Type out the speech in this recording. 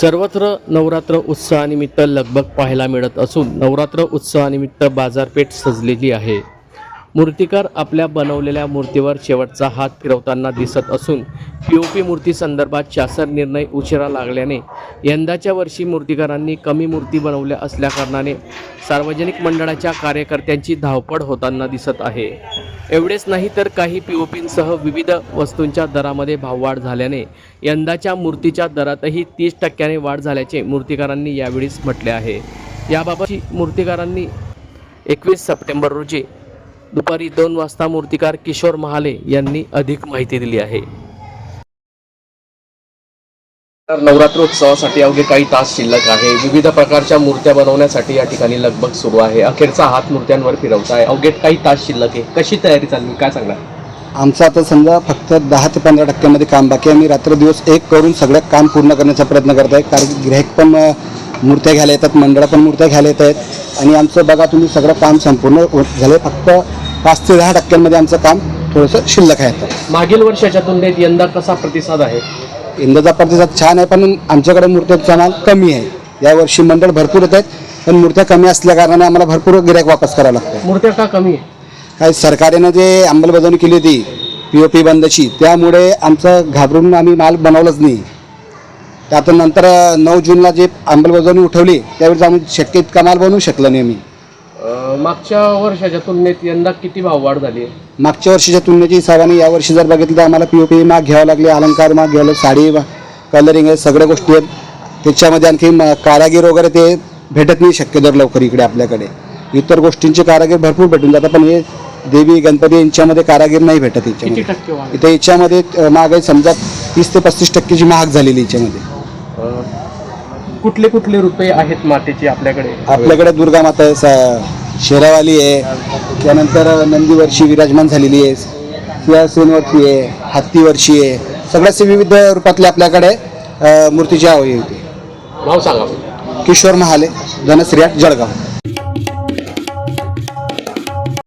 सर्वत्र नवरात्र उत्सवानिमित्त लगबग पाहायला मिळत असून नवरात्र उत्सवानिमित्त बाजारपेठ सजलेली आहे. मूर्तिकार आपल्या बनवलेल्या मूर्तीवर शेवटचा हात फिरवताना दिसत असून पी ओ पी मूर्ती संदर्भात शासन निर्णय उशिरा लागल्याने यंदाच्या वर्षी मूर्तिकारांनी कमी मूर्ती बनवल्या असल्याकारणाने सार्वजनिक मंडळाच्या कार्यकर्त्यांची धावपळ होताना दिसत आहे. एवढेच नाही तर काही पी ओ पींसह विविध वस्तूंच्या दरामध्ये भाववाढ झाल्याने यंदाच्या मूर्तीच्या दरातही तीस टक्क्याने वाढ झाल्याचे मूर्तिकारांनी यावेळीच म्हटले आहे. याबाबतची मूर्तिकारांनी एकवीस सप्टेंबर रोजी दुपारी दोन वाजता मूर्तिकार किशोर महाले यांनी अधिक माहिती दिली आहे. तर नवरात्रोत्सवासाठी अवघे काही तास शिल्लक आहे. विविध प्रकारच्या मूर्त्या बनवण्यासाठी या ठिकाणी लगबग सुरू आहे. अखेरचा हात मूर्त्यांवर फिरवता आहे. अवघे काही तास शिल्लक आहे. कशी तयारी चालली? काय सांगणार? आमचं आता समजा फक्त दहा ते पंधरा टक्क्यामध्ये काम बाकी आहे. आम्ही रात्र दिवस एक करून सगळं काम पूर्ण करण्याचा प्रयत्न करत आहे. कारण गिरायक पण मूर्त्या घ्यायला येतात मंडळं पण मूर्त्या घ्यायला येत आहेत. आणि आमचं बघा तुम्ही सगळं काम संपूर्ण झालं फक्त पाच ते दहा टक्क्यांमध्ये आमचं काम थोडंसं शिल्लक आहे मागील वर्षाच्या तुलनेत यंदा कसा प्रतिसाद आहे? यंदाचा प्रतिसाद छान आहे पण आमच्याकडे मूर्त्यांचा माल कमी आहे. यावर्षी मंडळ भरपूर येत आहेत पण मूर्त्या कमी असल्या कारणाने आम्हाला भरपूर गिरायक वापस करावं लागतं मूर्त्या का कमी आहे? काय सरकारने जे अंमलबजावणी केली होती पी ओ पी बंदची त्यामुळे आमचं घाबरून आम्ही माल बनवलंच नाही. त्यातून नंतर नऊ जूनला जे अंमलबजावणी उठवली त्यावेळेस आम्ही शक्य इतका माल बनवू शकलो नाही आम्ही अं, मागच्या वर्षाच्या तुलनेत यंदा किती भाव वाढ झाली आहे? मागच्या वर्षीच्या तुलनेच्या हिसाबाने यावर्षी जर बघितलं तर आम्हाला पी ओ पी माग घ्यावं लागले अलंकार माग घ्यावं लागले, साडी कलरिंग आहे सगळ्या गोष्टी आहेत. त्याच्यामध्ये आणखी म- कारागीर वगैरे ते भेटत नाही शक्यतो लवकर इकडे आपल्याकडे. इतर गोष्टींचे कारागीर भरपूर भेटून जातात पण हे देवी गणपती यांच्यामध्ये कारागीर नाही भेटत किती याच्यामध्ये. टक्के वाढ? इथे याच्यामध्ये अ, महाग आहे समजा तीस ते पस्तीस टक्केची महाग झालेली याच्यामध्ये. कुठले कुठले रुपये आहेत मातेचे आपल्याकडे? आपल्याकडे दुर्गा माता आहे स- शेरावाली आहे त्यानंतर नंदीवर्षी विराजमान झालेली आहे सिंहासनवरची आहे हत्तीवरची आहे सगळ्याचे विविध रूपातले आपल्याकडे अ, मूर्तीची हवी होती. नाव सांगा. किशोर महाले धनश्रियाट जळगाव.